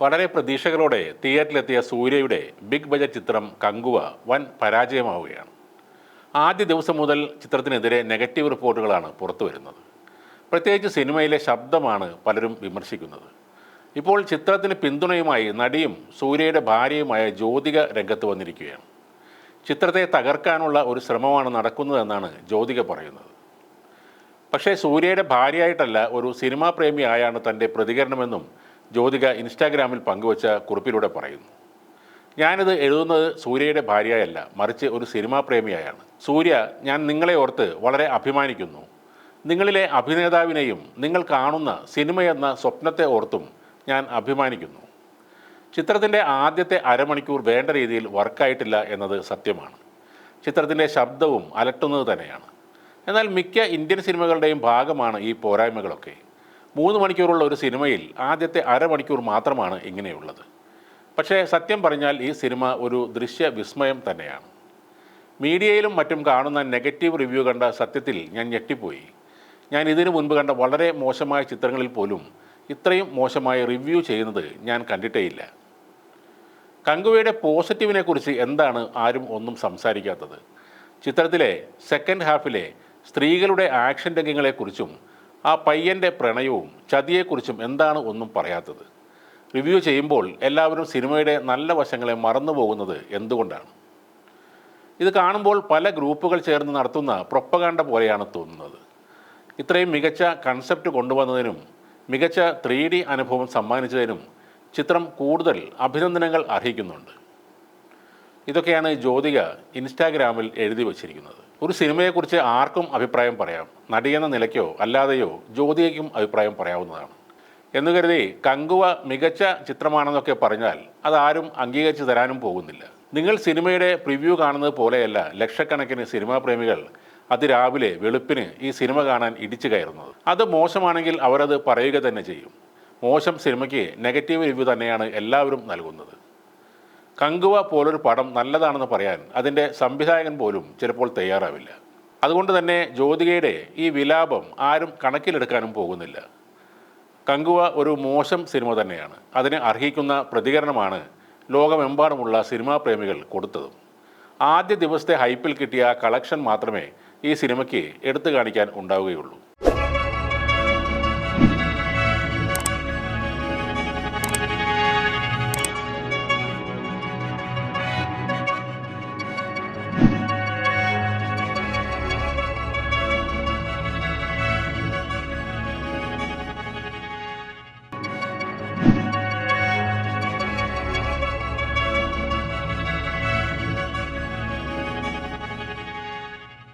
വളരെ പ്രതീക്ഷകളോടെ തിയേറ്ററിലെത്തിയ സൂര്യയുടെ big budget ചിത്രം കങ്കുവ വൻ പരാജയമാവുകയാണ്. ആദ്യ ദിവസം മുതൽ ചിത്രത്തിനെതിരെ നെഗറ്റീവ് റിപ്പോർട്ടുകളാണ് പുറത്തു വരുന്നത് പ്രത്യേകിച്ച് സിനിമയിലെ ശബ്ദമാണ് പലരും വിമർശിക്കുന്നത്. ഇപ്പോൾ ചിത്രത്തിന് പിന്തുണയുമായി നടിയും സൂര്യയുടെ ഭാര്യയുമായ ജ്യോതിക രംഗത്ത് വന്നിരിക്കുകയാണ്. ചിത്രത്തെ തകർക്കാനുള്ള ഒരു ശ്രമമാണ് നടക്കുന്നതെന്നാണ് ജ്യോതിക പറയുന്നത്. പക്ഷേ സൂര്യയുടെ ഭാര്യയായിട്ടല്ല ഒരു സിനിമാ പ്രേമിയായാണ് തന്റെ പ്രതികരണമെന്നും ജ്യോതിക ഇൻസ്റ്റാഗ്രാമിൽ പങ്കുവച്ച കുറിപ്പിലൂടെ പറയുന്നു. ഞാനിത് എഴുതുന്നത് സൂര്യയുടെ ഭാര്യയല്ല മറിച്ച് ഒരു സിനിമാ പ്രേമിയായാണ്. സൂര്യ ഞാൻ നിങ്ങളെ ഓർത്ത് വളരെ അഭിമാനിക്കുന്നു. നിങ്ങളിലെ അഭിനേതാവിനെയും നിങ്ങൾ കാണുന്ന സിനിമയെന്ന സ്വപ്നത്തെ ഓർത്തും ഞാൻ അഭിമാനിക്കുന്നു. ചിത്രത്തിന്റെ ആദ്യത്തെ അരമണിക്കൂർ വേണ്ട രീതിയിൽ വർക്കായിട്ടില്ല എന്നത് സത്യമാണ്. ചിത്രത്തിന്റെ ശബ്ദവും അലട്ടുന്നത് തന്നെയാണ്. എന്നാൽ മിക്ക ഇന്ത്യൻ സിനിമകളുടെയും ഭാഗമാണ് ഈ പോരായ്മകളൊക്കെ. മൂന്ന് മണിക്കൂറുള്ള ഒരു സിനിമയിൽ ആദ്യത്തെ അരമണിക്കൂർ മാത്രമാണ് ഇങ്ങനെയുള്ളത്. പക്ഷേ സത്യം പറഞ്ഞാൽ ഈ സിനിമ ഒരു ദൃശ്യ വിസ്മയം തന്നെയാണ്. മീഡിയയിലും മറ്റും കാണുന്ന നെഗറ്റീവ് റിവ്യൂ കണ്ട സത്യത്തിൽ ഞാൻ ഞെട്ടിപ്പോയി. ഞാൻ ഇതിനു മുൻപ് കണ്ട വളരെ മോശമായ ചിത്രങ്ങളിൽ പോലും ഇത്രയും മോശമായ റിവ്യൂ ചെയ്യുന്നത് ഞാൻ കണ്ടിട്ടേയില്ല. കങ്കുവയുടെ പോസിറ്റീവിനെക്കുറിച്ച് എന്താണ് ആരും ഒന്നും സംസാരിക്കാത്തത്? ചിത്രത്തിലെ സെക്കൻഡ് ഹാഫിലെ സ്ത്രീകളുടെ ആക്ഷൻ രംഗങ്ങളെക്കുറിച്ചും ആ പയ്യന്റെ പ്രണയവും ചതിയെക്കുറിച്ചും എന്താണ് ഒന്നും പറയാത്തത്? റിവ്യൂ ചെയ്യുമ്പോൾ എല്ലാവരും സിനിമയുടെ നല്ല വശങ്ങളെ മറന്നു പോകുന്നത് എന്തുകൊണ്ടാണ്? ഇത് കാണുമ്പോൾ പല ഗ്രൂപ്പുകൾ ചേർന്ന് നടത്തുന്ന പ്രൊപ്പകാണ്ട പോലെയാണ് തോന്നുന്നത്. ഇത്രയും മികച്ച കൺസെപ്റ്റ് കൊണ്ടുവന്നതിനും മികച്ച ത്രീ ഡി അനുഭവം സമ്മാനിച്ചതിനും ചിത്രം കൂടുതൽ അഭിനന്ദനങ്ങൾ അർഹിക്കുന്നുണ്ട്. ഇതൊക്കെയാണ് ജ്യോതിക ഇൻസ്റ്റാഗ്രാമിൽ എഴുതി വച്ചിരിക്കുന്നത്. ഒരു സിനിമയെക്കുറിച്ച് ആർക്കും അഭിപ്രായം പറയാം. നടിയെന്ന നിലയ്ക്കോ അല്ലാതെയോ ജ്യോതികയ്ക്കും അഭിപ്രായം പറയാവുന്നതാണ്. എന്ന് കരുതി കങ്കുവ മികച്ച ചിത്രമാണെന്നൊക്കെ പറഞ്ഞാൽ അതാരും അംഗീകരിച്ചു തരാനും പോകുന്നില്ല. നിങ്ങൾ സിനിമയുടെ പ്രിവ്യൂ കാണുന്നത് പോലെയല്ല ലക്ഷക്കണക്കിന് സിനിമാ പ്രേമികൾ അതിരാവിലെ വെളുപ്പിന് ഈ സിനിമ കാണാൻ ഇടിച്ചു കയറുന്നത്. അത് മോശമാണെങ്കിൽ അവരത് പറയുക തന്നെ ചെയ്യും. മോശം സിനിമയ്ക്ക് നെഗറ്റീവ് റിവ്യൂ തന്നെയാണ് എല്ലാവരും നൽകുന്നത്. കങ്കുവ പോലൊരു പടം നല്ലതാണെന്ന് പറയാൻ അതിന്റെ സംവിധായകൻ പോലും ചിലപ്പോൾ തയ്യാറാവില്ല. അതുകൊണ്ട് തന്നെ ജ്യോതികയുടെ ഈ വിലാപം ആരും കണക്കിലെടുക്കാനും പോകുന്നില്ല. കങ്കുവ ഒരു മോശം സിനിമ തന്നെയാണ്. അതിനെ അർഹിക്കുന്ന പ്രതികരണമാണ് ലോകമെമ്പാടുമുള്ള സിനിമാ പ്രേമികൾ കൊടുത്തതും. ആദ്യ ദിവസത്തെ ഹൈപ്പിൽ കിട്ടിയ കളക്ഷൻ മാത്രമേ ഈ സിനിമയ്ക്ക് എടുത്തു കാണിക്കാൻ ഉണ്ടാവുകയുള്ളൂ.